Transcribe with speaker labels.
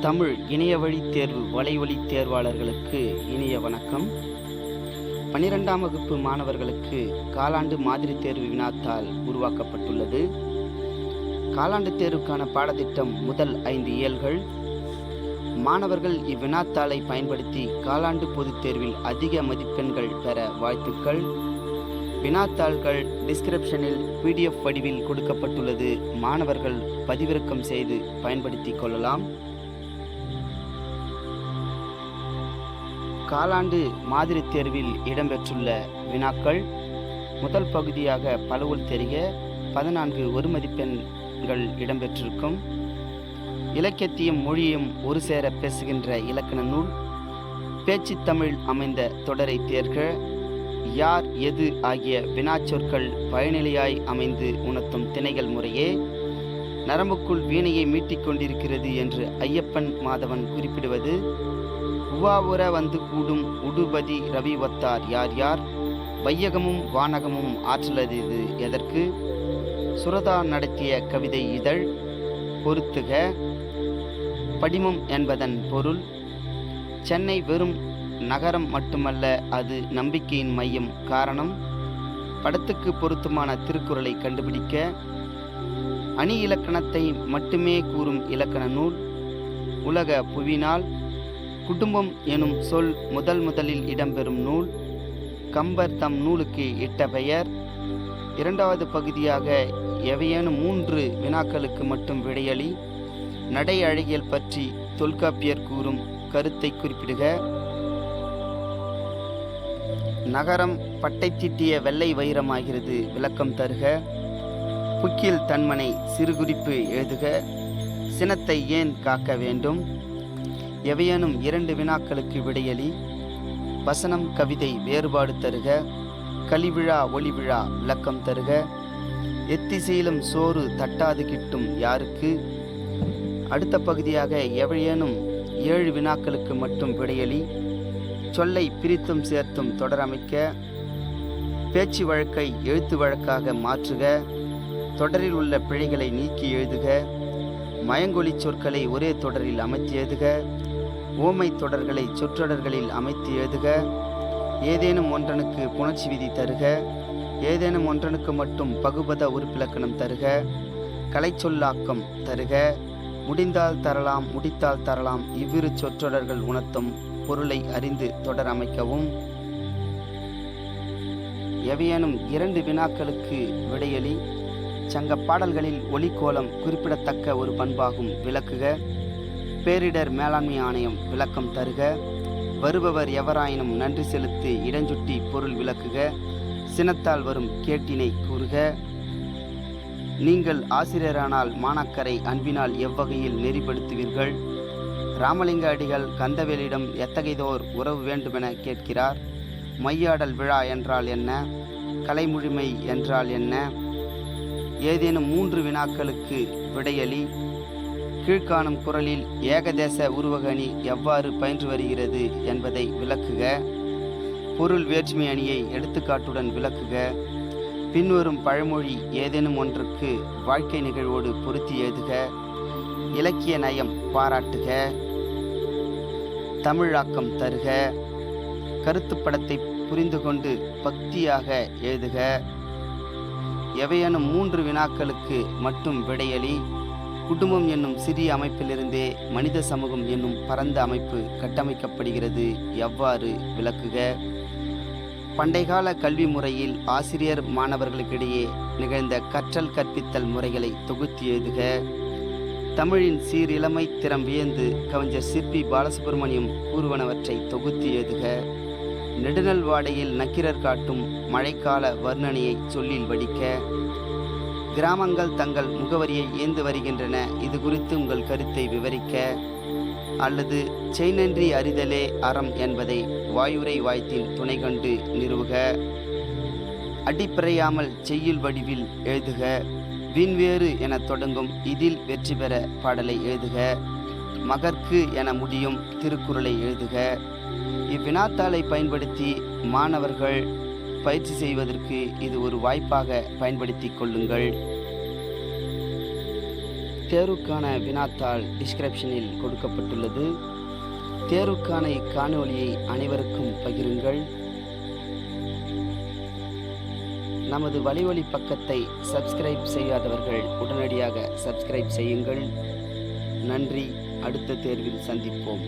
Speaker 1: தமிழ் இணையவழி தேர்வு வலைவழி தேர்வாளர்களுக்கு இனிய வணக்கம். பனிரெண்டாம் வகுப்பு மாணவர்களுக்கு காலாண்டு மாதிரி தேர்வு வினாத்தாள் உருவாக்கப்பட்டுள்ளது. காலாண்டு தேர்வுக்கான பாடத்திட்டம் முதல் ஐந்து இயல்கள். மாணவர்கள் இவ்வினாத்தாளை பயன்படுத்தி காலாண்டு பொதுத் தேர்வில் அதிக மதிப்பெண்கள் பெற வாழ்த்துக்கள். வினாத்தாள்கள் டிஸ்கிரிப்ஷனில் பிடிஎஃப் வடிவில் கொடுக்கப்பட்டுள்ளது. மாணவர்கள் பதிவிறக்கம் செய்து பயன்படுத்திக் கொள்ளலாம். காலாண்டு மாதிரி தேர்வில் இடம்பெற்றுள்ள வினாக்கள் முதல் பகுதியாக பலவுள் தெரிய பதினான்கு ஒரு மதிப்பெண்கள் இடம்பெற்றிருக்கும். இலக்கியத்தையும் மொழியும் ஒரு சேர பேசுகின்ற இலக்கண நூல் பேச்சு தமிழ் அமைந்த தொடரை தேர்க யார் எது ஆகிய வினாச்சொற்கள் பயனிலையாய் அமைந்து உணர்த்தும் திணைகள் முறையே நரம்புக்குள் வீணையை மீட்டிக் கொண்டிருக்கிறது என்று ஐயப்பன் மாதவன் குறிப்பிடுவது. உவாவுர வந்து கூடும் உடுபதி ரவி ஒத்தார் யார் யார்? வையகமும் வானகமும் ஆற்றலது எதற்கு? சுரதா நடத்திய கவிதை இதழ் பொருத்துக படிமம் என்பதன் பொருள் சென்னை வெறும் நகரம் மட்டுமல்ல அது நம்பிக்கையின் மையம் காரணம். படத்துக்கு பொருத்தமான திருக்குறளை கண்டுபிடிக்க அணி இலக்கணத்தை மட்டுமே கூறும் இலக்கண நூல் உலக புவினால் குடும்பம் எனும் சொல் முதல் முதலில் இடம்பெறும் நூல். கம்பர் தம் நூலுக்கு இட்ட பெயர். இரண்டாவது பகுதியாக எவையேனும் மூன்று வினாக்களுக்கு மட்டும் விடையளி. நடை அழகியல் பற்றி தொல்காப்பியர் கூறும் கருத்தை குறிப்பிடுக. நகரம் பட்டை தீட்டிய வெள்ளை வைரமாகிறது விளக்கம் தருக. புக்கில் தன்மனை சிறுகுறிப்பு எழுதுக. சினத்தை ஏன் காக்க வேண்டும்? எவையேனும் இரண்டு வினாக்களுக்கு விடையளி வசனம் கவிதை வேறுபாடு தருக கலிவிழா ஒளிவிழா விளக்கம் தருக எத்திசையிலும் சோறு தட்டாது கிட்டும் யாருக்கு? அடுத்த பகுதியாக எவையேனும் ஏழு வினாக்களுக்கு மட்டும் விடையளி சொல்லை பிரித்தும் சேர்த்தும் தொடரமைக்க பேச்சு வழக்கை எழுத்து வழக்காக மாற்றுக தொடரில் உள்ள பிழைகளை நீக்கி எழுதுக மயங்கொலி சொற்களை ஒரே தொடரில் அமைத்து எழுதுக ஓமை தொடர்களை சொற்றொடர்களில் அமைத்து எழுதுக. ஏதேனும் ஒன்றனுக்கு புணர்ச்சி விதி தருக. ஏதேனும் ஒன்றனுக்கு மட்டும் பகுபத உறுப்பிலக்கணம் தருக. கலைச்சொல்லாக்கம் தருக. முடிந்தால் தரலாம் முடித்தால் தரலாம் இவ்விரு சொற்றொடர்கள் உணர்த்தும் பொருளை அறிந்து தொடர் அமைக்கவும். எவையேனும் இரண்டு வினாக்களுக்கு விடையளி சங்க பாடல்களில் ஒலிக்கோலம் குறிப்பிடத்தக்க ஒரு பண்பாகும் விளக்குக. பேரிடர் மேலாண்மை ஆணையம் விளக்கம் தருக. வருபவர் எவராயினும் நன்றி செலுத்தி இடஞ்சுட்டி பொருள் விளக்குக. சினத்தால் வரும் கேட்டினை கூறுக. நீங்கள் ஆசிரியரானால் மாணாக்கரை அன்பினால் எவ்வகையில் நெறிப்படுத்துவீர்கள்? ராமலிங்க அடிகள் கந்தவேலிடம் எத்தகையதோர் உறவு வேண்டுமென கேட்கிறார். மையாடல் விழா என்றால் என்ன? கலைமுழுமை என்றால் என்ன? ஏதேனும் மூன்று வினாக்களுக்கு விடையளி கீழ்காணும் குரலில் ஏகதேச உருவக அணி எவ்வாறு பயின்று வருகிறது என்பதை விளக்குக. பொருள் வேற்றுமை அணியை எடுத்துக்காட்டுடன் விளக்குக. பின்வரும் பழமொழி ஏதேனும் ஒன்றுக்கு வாழ்க்கை நிகழ்வோடு பொருத்தி எழுதுக. இலக்கிய நயம் பாராட்டுக. தமிழாக்கம் தருக. கருத்துப்படத்தை புரிந்து கொண்டு பக்தியாக எழுதுக. எவையான மூன்று வினாக்களுக்கு மட்டும் விடையளி. குடும்பம் என்னும் சிறிய அமைப்பிலிருந்தே மனித சமூகம் என்னும் பரந்த அமைப்பு கட்டமைக்கப்படுகிறது. எவ்வாறு விளக்குக? பண்டைகால கல்வி முறையில் ஆசிரியர் மாணவர்களுக்கிடையே நிகழ்ந்த கற்றல் கற்பித்தல் முறைகளை தொகுத்து எழுதுக. தமிழின் சீரிழமை திறம் வியந்து கவிஞர் சிற்பி பாலசுப்ரமணியம் கூறுவனவற்றை தொகுத்து எழுதுக. நெடுநல் வாடையில் நக்கிரர் காட்டும் மழைக்கால வர்ணனையை சொல்லில் வடிக்க. கிராமங்கள் தங்கள் முகவரியை ஏந்து வருகின்றன. இது குறித்து உங்கள் கருத்தை விவரிக்க அல்லது செய்நன்றி அறிதலே அறம் என்பதை வாயுரை வாய்த்தின் துணை கொண்டு நிறுவுக. அடிப்பிறையாமல் செய்யுள் வடிவில் எழுதுக. விண்வேறு என தொடங்கும் இதில் வெற்றி பெற பாடலை எழுதுக. மகற்கு என முடியும் திருக்குறளை எழுதுக. இவ்வினாத்தாளை பயன்படுத்தி மாணவர்கள் பயிற்சி செய்வதற்கு இது ஒரு வாய்ப்பாக பயன்படுத்தி கொள்ளுங்கள். தேர்வுக்கான வினாத்தாள் டிஸ்கிரிப்ஷனில் கொடுக்கப்பட்டுள்ளது. தேர்வுக்கான இக்காணொலியை அனைவருக்கும் பகிருங்கள். நமது வலைவழி பக்கத்தை சப்ஸ்கிரைப் செய்யாதவர்கள் உடனடியாக சப்ஸ்கிரைப் செய்யுங்கள். நன்றி. அடுத்த தேர்வில் சந்திப்போம்.